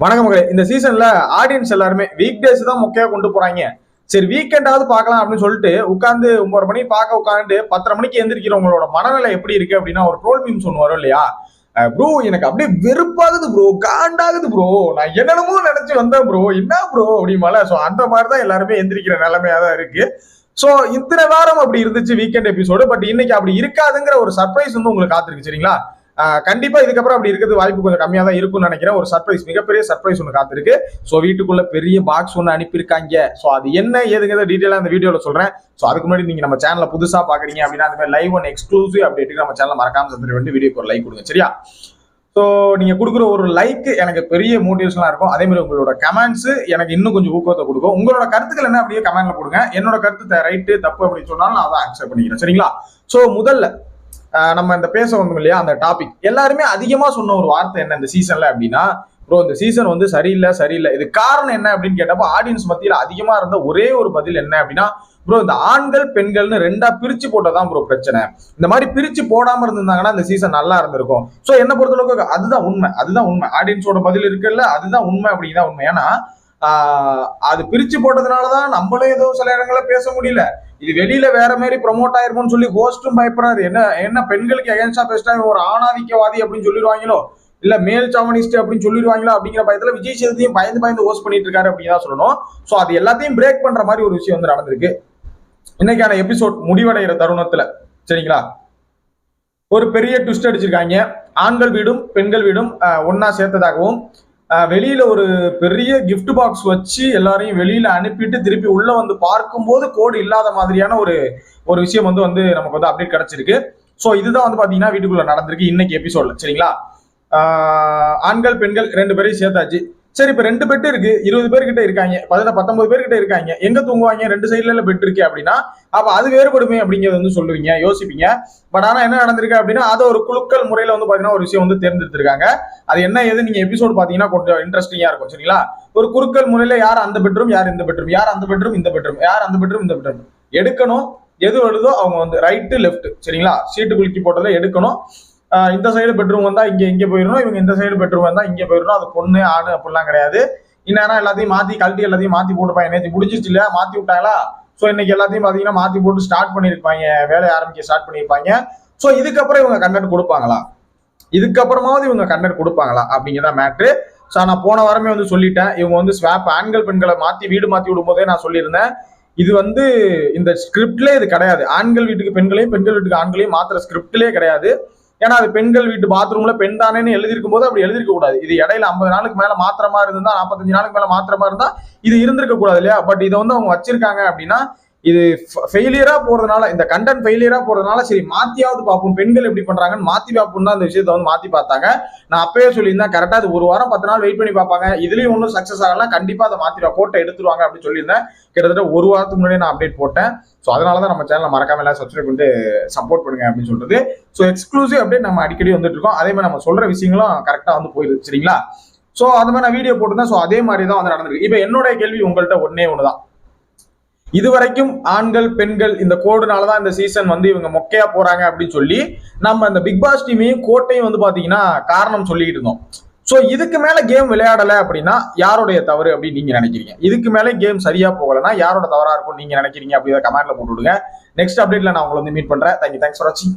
வணக்கம் மக்களே. இந்த சீசன்ல ஆடியன்ஸ் எல்லாருமே வீக் டேஸ் தான் முக்கியம் கொண்டு போறாங்க. சரி வீக்கெண்டாவது பார்க்கலாம் அப்படின்னு சொல்லிட்டு உட்காந்து ஒன்பது மணி பார்க்க உட்காந்து பத்தரை மணிக்கு எந்திரிக்கிறவங்களோட மனநிலை எப்படி இருக்கு அப்படின்னா ஒரு ட்ரோல் மீம்ஸ் ஒன்று வரும் இல்லையா ப்ரோ எனக்கு அப்படியே வெறுப்பாகுது ப்ரோ காண்டாகுது ப்ரோ நான் என்னென்னமோ நினைச்சு வந்தேன் ப்ரோ என்ன ப்ரோ அப்படிமால ஸோ அந்த மாதிரி தான் எல்லாருமே எந்திரிக்கிற நிலைமையா தான் இருக்கு. ஸோ இத்தனை வாரம் அப்படி இருந்துச்சு வீக்கெண்ட் எபிசோடு பட் இன்னைக்கு அப்படி இருக்காதுங்கிற ஒரு சர்ப்ரைஸ் வந்து உங்களுக்கு காத்திருக்கு சரிங்களா? கண்டிப்பா இதுக்கப்புறம் அப்படி இருக்கிறது வாய்ப்பு கொஞ்சம் கம்மியா தான் இருக்கும்னு நினைக்கிறேன். ஒரு சர்ப்ரைஸ் மிகப்பெரிய சர்ப்ரைஸ் ஒன்று காத்திருக்கு. ஸோ வீட்டுக்குள்ள பெரிய பாக்ஸ் ஒன்று அனுப்பியிருக்காங்க. ஸோ அது என்ன ஏதுங்கிறத டீட்டெயிலாக அந்த வீடியோவில் சொல்றேன். ஸோ அதுக்கு முன்னாடி நீங்க நம்ம சேனலை புதுசா பாக்குறீங்க அப்படின்னா அந்த மாதிரி லைவ் ஒன் எக்ஸ்க்ளூசிவ் அப்படின்ட்டு நம்ம சேனல் மறக்காம சந்திர வேண்டிய வீடியோக்கு ஒரு லைக் கொடுங்க. சரியா? ஸோ நீங்க கொடுக்குற ஒரு லைக் எனக்கு பெரிய மோட்டிவேஷனாக இருக்கும். அதே மாதிரி உங்களோட கமெண்ட்ஸ் எனக்கு இன்னும் கொஞ்சம் ஊக்கத்தை கொடுக்கும். உங்களோட கருத்துக்கள் என்ன அப்படியே கமெண்ட்ல கொடுங்க. என்னோட கருத்து ரைட்டு தப்பு அப்படின்னு சொன்னாலும் நான் அதை அக்செப்ட் பண்ணிக்கிறேன். சரிங்களா? ஸோ முதல்ல நம்ம இந்த பேச வந்தோம் இல்லையா அந்த டாபிக் எல்லாருமே அதிகமா சொன்ன ஒரு வார்த்தை என்ன இந்த சீசன்ல அப்படின்னா ப்ரோ இந்த சீசன் வந்து சரியில்லை சரியில்லை. இது காரணம் என்ன அப்படின்னு கேட்டப்போ ஆடியன்ஸ் மத்தியில் அதிகமா இருந்த ஒரே ஒரு பதில் என்ன அப்படின்னா ப்ரோ இந்த ஆண்கள் பெண்கள்னு ரெண்டா பிரிச்சு போட்டதான் ப்ரோ பிரச்சனை. இந்த மாதிரி பிரிச்சு போடாம இருந்திருந்தாங்கன்னா இந்த சீசன் நல்லா இருந்திருக்கும். ஸோ என்ன பொறுத்தளவுக்கு அதுதான் உண்மை அதுதான் உண்மை. ஆடியன்ஸோட பதில் இருக்குல்ல அதுதான் உண்மை அப்படிதான் உண்மை. ஏன்னா அது பிரிச்சு போட்டதுனாலதான் நம்மளே ஏதோ சில இடங்களில் பேச முடியல. இது வெளியில வேற மாதிரி ப்ரொமோட் ஆயிருக்கும்னு சொல்லி ஹோஸ்டும் பயப்படுறாரு. என்ன என்ன பெண்களுக்கு எகென்ஸ்டா பேசிட்டா ஒரு ஆணாதிக்கவாதி அப்படின்னு சொல்லிடுவாங்களோ? இல்ல மேல் சாவனிஸ்ட் அப்படின்னு சொல்லிடுவாங்களோ அப்படிங்கிற பயத்துல விஜய் சேதுத்தையும் பயந்து பயந்து ஹோஸ்ட் பண்ணிட்டு இருக்காரு அப்படின்னு தான் சொல்லணும். ஸோ அது எல்லாத்தையும் பிரேக் பண்ற மாதிரி ஒரு விஷயம் வந்து நடந்திருக்கு. இன்னைக்கான எபிசோட் முடிவடைகிற தருணத்துல சரிங்களா? ஒரு பெரிய ட்விஸ்ட் அடிச்சிருக்காங்க. ஆண்கள் வீடும் பெண்கள் வீடும் ஒன்னா சேர்த்ததாகவும் வெளியில ஒரு பெரிய கிஃப்ட் பாக்ஸ் வச்சு எல்லாரையும் வெளியில அனுப்பிட்டு திருப்பி உள்ள வந்து பார்க்கும்போது கோடு இல்லாத மாதிரியான ஒரு ஒரு விஷயம் வந்து வந்து நமக்கு வந்து அப்டேட் கிடைச்சிருக்கு. ஸோ இதுதான் வந்து பாத்தீங்கன்னா வீட்டுக்குள்ள நடந்திருக்கு இன்னைக்கு எபிசோட்ல சரிங்களா? ஆண்கள் பெண்கள் ரெண்டு பேரையும் சேர்த்தாச்சு. சரி இப்ப ரெண்டு பெட் இருக்கு இருபது பேர்கிட்ட இருக்காங்க பதின பத்தொன்பது பேர்கிட்ட இருக்காங்க. எங்க தூங்குவாங்க? ரெண்டு சைட்ல பெட் இருக்கு அப்படின்னா அப்ப அது வேறுபடுமே அப்படிங்கிறது வந்து சொல்லுவீங்க யோசிப்பீங்க. பட் ஆனா என்ன நடந்திருக்கு அப்படின்னா அதை ஒரு குழுக்கள் முறையில வந்து பாத்தீங்கன்னா ஒரு விஷயம் வந்து தேர்ந்தெடுத்திருக்காங்க. அது என்ன ஏது நீங்க எபிசோட் பாத்தீங்கன்னா கொஞ்சம் இன்ட்ரெஸ்டிங்கா இருக்கும் சரிங்களா? ஒரு குறுக்கல் முறையில யார் அந்த பெட்ரூம் யார் இந்த பெட்ரூம் யார் அந்த பெட்ரூம் இந்த பெட்ரூம் யார் அந்த பெட்ரூம் இந்த பெட்ரூம் எடுக்கணும் எது வருதோ அவங்க வந்து ரைட்டு லெஃப்ட் சரிங்களா? சீட்டு குலுக்கி போட்டதை எடுக்கணும். இந்த சைடு பெட்ரூம் வந்தால் இங்கே இங்கே போயிடணும். இவங்க இந்த சைடு பெட்ரூம் வந்தால் இங்கே போயிடணும். அது பொண்ணு ஆடு அப்படிலாம் கிடையாது. இன்னும் எல்லாத்தையும் மாற்றி கழட்டி எல்லாத்தையும் மாற்றி போட்டுப்பாங்க நேற்று முடிஞ்சிச்சு இல்லையா? மாற்றி விட்டாங்களா? ஸோ இன்னைக்கு எல்லாத்தையும் பார்த்தீங்கன்னா மாற்றி போட்டு ஸ்டார்ட் பண்ணியிருப்பாங்க. வேலையை ஆரம்பிக்க ஸ்டார்ட் பண்ணிருப்பாங்க ஸோ இதுக்கப்புறம் இவங்க கண்டென்ட் கொடுப்பாங்களா? இதுக்கப்புறமாவது இவங்க கண்டென்ட் கொடுப்பாங்களா? அப்படிங்கிறத மேட்ரு ஸோ நான் போன வாரமே வந்து சொல்லிட்டேன். இவங்க வந்து ஸ்வாப் ஆண்கள் பெண்களை மாற்றி வீடு மாற்றி விடும்போதே நான் சொல்லியிருந்தேன். இது வந்து இந்த ஸ்கிரிப்ட்லேயே இது கிடையாது. ஆண்கள் வீட்டுக்கு பெண்களையும் பெண்கள் வீட்டுக்கு ஆண்களையும் மாத்திர ஸ்கிரிப்ட்லேயே கிடையாது. ஏன்னா அது பெண்கள் வீட்டு பாத்ரூம்ல பெண் தானேன்னு எழுதிருக்கும் போது அப்படி எழுதிருக்க கூடாது. இது இடையில ஐம்பது நாளுக்கு மேல மாத்திரமா இருந்தா நாற்பத்தஞ்சு நாளுக்கு மேல மாத்திரமா இருந்தா இது இருந்திருக்க கூடாது இல்லையா? பட் இதை வந்து அவங்க வச்சிருக்காங்க அப்படின்னா இது ஃபெயிலியரா போறதுனால இந்த கண்டென்ட் ஃபெயிலியரா போறதுனால சரி மாத்தியாவது பார்ப்போம். பெண்கள் எப்படி பண்றாங்கன்னு மாத்தி பார்ப்போம் தான் அந்த விஷயத்தை வந்து மாத்தி பார்த்தாங்க. நான் அப்பயே சொல்லியிருந்தேன் கரெக்டா அது ஒரு வாரம் பத்து நாள் வெயிட் பண்ணி பார்ப்பாங்க. இதுலயும் ஒன்றும் சக்சஸ் ஆகலாம் கண்டிப்பா அதை மாத்திடுவா. போட்டோ எடுத்துருவாங்க அப்படின்னு சொல்லியிருந்தேன். கிட்டத்தட்ட ஒரு வாரத்துக்கு முன்னாடி நான் அப்டேட் போட்டேன். ஸோ அதனால தான் நம்ம சேனலை மறக்காம எல்லாம் சப்ஸ்கிரைப் பண்ணிட்டு சப்போர்ட் பண்ணுங்க அப்படின்னு சொல்றது. ஸோ எக்ஸ்க்ளூசிவ் அப்டேட் நம்ம அடிக்கடி வந்துட்டு இருக்கோம். அதே மாதிரி நம்ம சொல்ற விஷயங்களும் கரெக்டா வந்து போயிருச்சு சரிங்களா? ஸோ அந்த மாதிரி நான் வீடியோ போட்டிருந்தேன். ஸோ அதே மாதிரி தான் வந்து நடந்திருக்கு. இப்போ என்னோட கேள்வி உங்கள்கிட்ட ஒன்னே ஒன்று தான் இதுவரைக்கும் ஆண்கள் பெண்கள் இந்த கோடுனால தான் இந்த சீசன் வந்து இவங்க மொக்கையா போறாங்க அப்படின்னு சொல்லி நம்ம இந்த பிக் பாஸ் டீமையும் கோட்டையும் வந்து பாத்தீங்கன்னா காரணம் சொல்லிட்டு இருந்தோம். ஸோ இதுக்கு மேல கேம் விளையாடலை அப்படின்னா யாருடைய தவறு அப்படின்னு நீங்க நினைக்கிறீங்க? இதுக்கு மேல கேம் சரியா போகலன்னா யாரோட தவறா இருக்கும் நீங்க நினைக்கிறீங்க அப்படிங்கிற கமெண்ட்ல போட்டு விடுங்க. நெக்ஸ்ட் அப்டேட்ல நான் உங்களை வந்து மீட் பண்றேன். தேங்க்யூ தேங்க்ஸ் ஃபார் வாட்சிங்